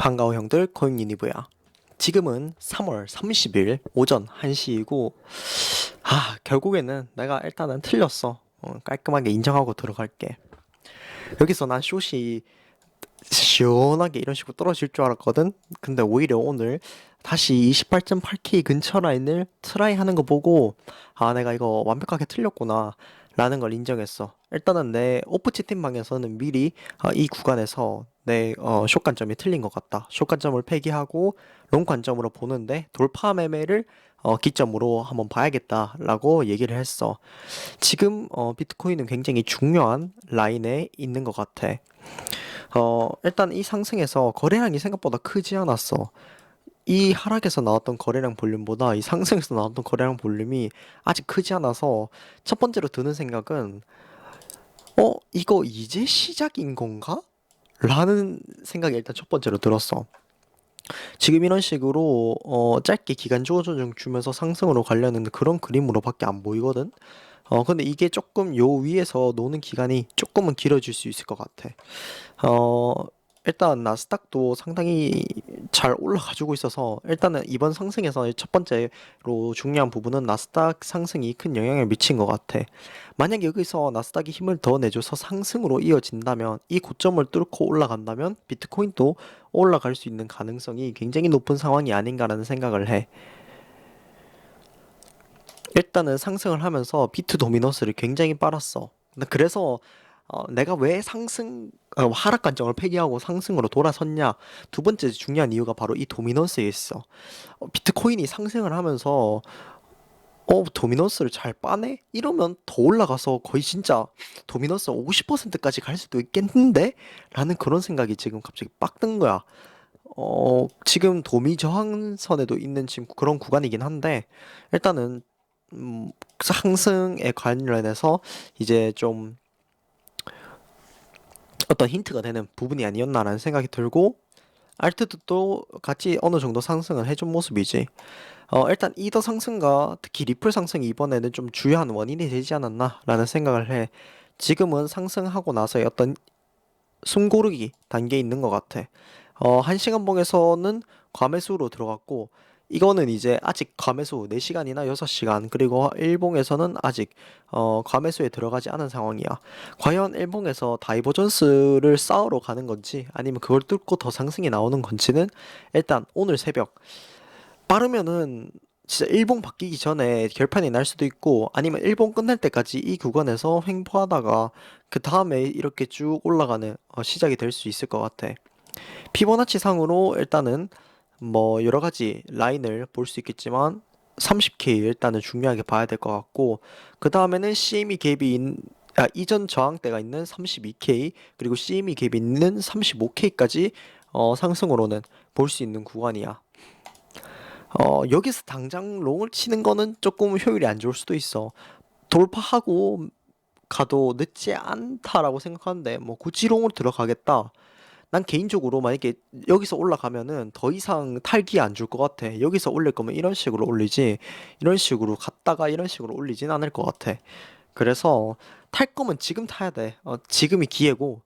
반가워 형들 코인 유니브야. 지금은 3월 30일 오전 1시이고 아 결국에는 내가 일단은 틀렸어. 어, 깔끔하게 인정하고 들어갈게. 여기서 난 숏이 시원하게 이런 식으로 떨어질 줄 알았거든. 근데 오히려 오늘 다시 28.8K 근처 라인을 트라이 하는 거 보고 아 내가 이거 완벽하게 틀렸구나 라는 걸 인정했어. 일단은 내 오프 채팅방에서는 미리 아, 이 구간에서 내 어, 숏 관점이 틀린 것 같다. 숏 관점을 폐기하고 롱 관점으로 보는데 돌파 매매를 어, 기점으로 한번 봐야겠다라고 얘기를 했어. 지금 어, 비트코인은 굉장히 중요한 라인에 있는 것 같아. 어, 일단 이 상승에서 거래량이 생각보다 크지 않았어. 이 하락에서 나왔던 거래량 볼륨보다 이 상승에서 나왔던 거래량 볼륨이 아직 크지 않아서 첫 번째로 드는 생각은 어, 이거 이제 시작인 건가? 라는 생각이 일단 첫 번째로 들었어. 지금 이런 식으로 어, 짧게 기간 조정 주면서 상승으로 가려는 그런 그림으로밖에 안 보이거든. 어, 근데 이게 조금 요 위에서 노는 기간이 조금은 길어질 수 있을 것 같아. 어, 일단 나스닥도 상당히 잘 올라가지고 있어서 일단은 이번 상승에서 첫 번째로 중요한 부분은 나스닥 상승이 큰 영향을 미친 것 같아. 만약 여기서 나스닥이 힘을 더 내줘서 상승으로 이어진다면 이 고점을 뚫고 올라간다면 비트코인도 올라갈 수 있는 가능성이 굉장히 높은 상황이 아닌가라는 생각을 해. 일단은 상승을 하면서 비트 도미너스를 굉장히 빨았어. 그래서 어, 내가 왜 상승 어, 하락 관점을 폐기하고 상승으로 돌아섰냐? 두 번째 중요한 이유가 바로 이 도미넌스에 있어. 어, 비트코인이 상승을 하면서 어, 도미넌스를 잘 빠네? 이러면 더 올라가서 거의 진짜 도미넌스 50%까지 갈 수도 있겠는데? 라는 그런 생각이 지금 갑자기 빡 든 거야. 어, 지금 도미 저항선에도 있는 지금 그런 구간이긴 한데, 일단은, 음, 상승에 관련해서 이제 좀 어떤 힌트가 되는 부분이 아니었나라는 생각이 들고, 알트도 같이 어느 정도 상승을 해준 모습이지. 어, 일단 이더 상승과 특히 리플 상승이 이번에는 좀 주요한 원인이 되지 않았나라는 생각을 해. 지금은 상승하고 나서의 어떤 숨고르기 단계에 있는 것 같아. 어, 한 시간 봉에서는 과매수로 들어갔고, 이거는 이제 아직 과매수 4시간이나 6시간, 그리고 일봉에서는 아직 어, 과매수에 들어가지 않은 상황이야. 과연 일봉에서 다이버전스를 쌓으러 가는 건지, 아니면 그걸 뚫고 더 상승이 나오는 건지는 일단 오늘 새벽 빠르면은 진짜 일본 바뀌기 전에 결판이 날 수도 있고 아니면 일본 끝날 때까지 이 구간에서 횡보하다가 그 다음에 이렇게 쭉 올라가는 어, 시작이 될 수 있을 것 같아. 피보나치 상으로 일단은 뭐 여러 가지 라인을 볼 수 있겠지만 30K 일단은 중요하게 봐야 될 것 같고 그 다음에는 CME 갭이 인, 아, 이전 저항대가 있는 32K 그리고 CME 갭이 있는 35K까지 어, 상승으로는 볼 수 있는 구간이야. 어, 여기서 당장 롱을 치는 거는 조금 효율이 안 좋을 수도 있어. 돌파하고 가도 늦지 않다라고 생각하는데, 뭐, 굳이 롱을 들어가겠다. 난 개인적으로 만약에 여기서 올라가면은 더 이상 탈기 안 줄 것 같아. 여기서 올릴 거면 이런 식으로 올리지, 이런 식으로 갔다가 이런 식으로 올리진 않을 것 같아. 그래서 탈 거면 지금 타야 돼. 어, 지금이 기회고,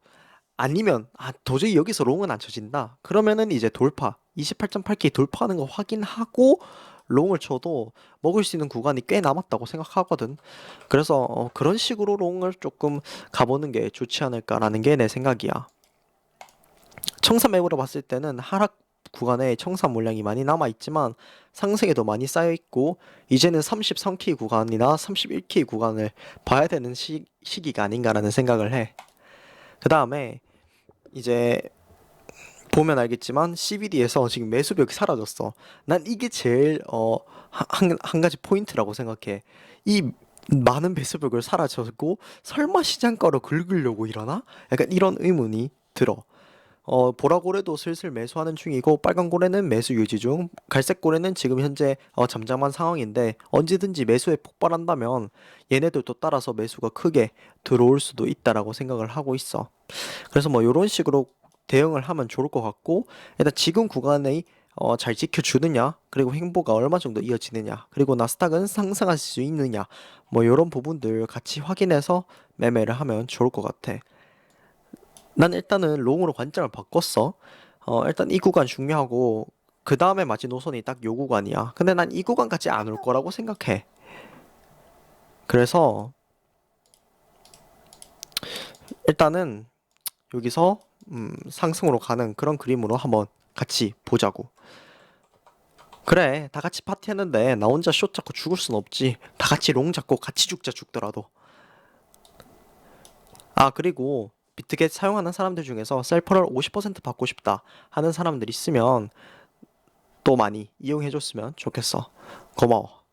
아니면 아 도저히 여기서 롱은 안 쳐진다. 그러면은 이제 돌파 28.8K 돌파하는 거 확인하고 롱을 쳐도 먹을 수 있는 구간이 꽤 남았다고 생각하거든. 그래서 어, 그런 식으로 롱을 조금 가보는 게 좋지 않을까라는 게 내 생각이야. 청산 맵으로 봤을 때는 하락 구간에 청산 물량이 많이 남아 있지만 상승에도 많이 쌓여 있고 이제는 33K 구간이나 31K 구간을 봐야 되는 시, 시기가 아닌가라는 생각을 해. 그 다음에 이제 보면 알겠지만 CBD에서 지금 매수벽이 사라졌어. 난 이게 제일 어, 한, 한 가지 포인트라고 생각해. 이 많은 매수벽을 사라졌고 설마 시장가로 긁으려고 이러나? 약간 이런 의문이 들어. 어, 보라 고래도 슬슬 매수하는 중이고 빨간 고래는 매수 유지 중, 갈색 고래는 지금 현재 어, 잠잠한 상황인데 언제든지 매수에 폭발한다면 얘네들도 따라서 매수가 크게 들어올 수도 있다라고 생각을 하고 있어. 그래서 뭐 이런 식으로 대응을 하면 좋을 것 같고 일단 지금 구간에 어, 잘 지켜주느냐 그리고 행보가 얼마 정도 이어지느냐 그리고 나스닥은 상승할 수 있느냐 뭐 이런 부분들 같이 확인해서 매매를 하면 좋을 것 같아. 난 일단은 롱으로 관점을 바꿨어. 어, 일단 이 구간 중요하고 그 다음에 마지노선이 딱 요 구간이야. 근데 난 이 구간까지 안 올 거라고 생각해. 그래서 일단은 여기서 음, 상승으로 가는 그런 그림으로 한번 같이 보자고. 그래, 다 같이 파티했는데 나 혼자 숏 잡고 죽을 순 없지. 다 같이 롱 잡고 같이 죽자 죽더라도. 아, 그리고 비트겟 사용하는 사람들 중에서 셀퍼를 50% 받고 싶다 하는 사람들 있으면 또 많이 이용해줬으면 좋겠어. 고마워.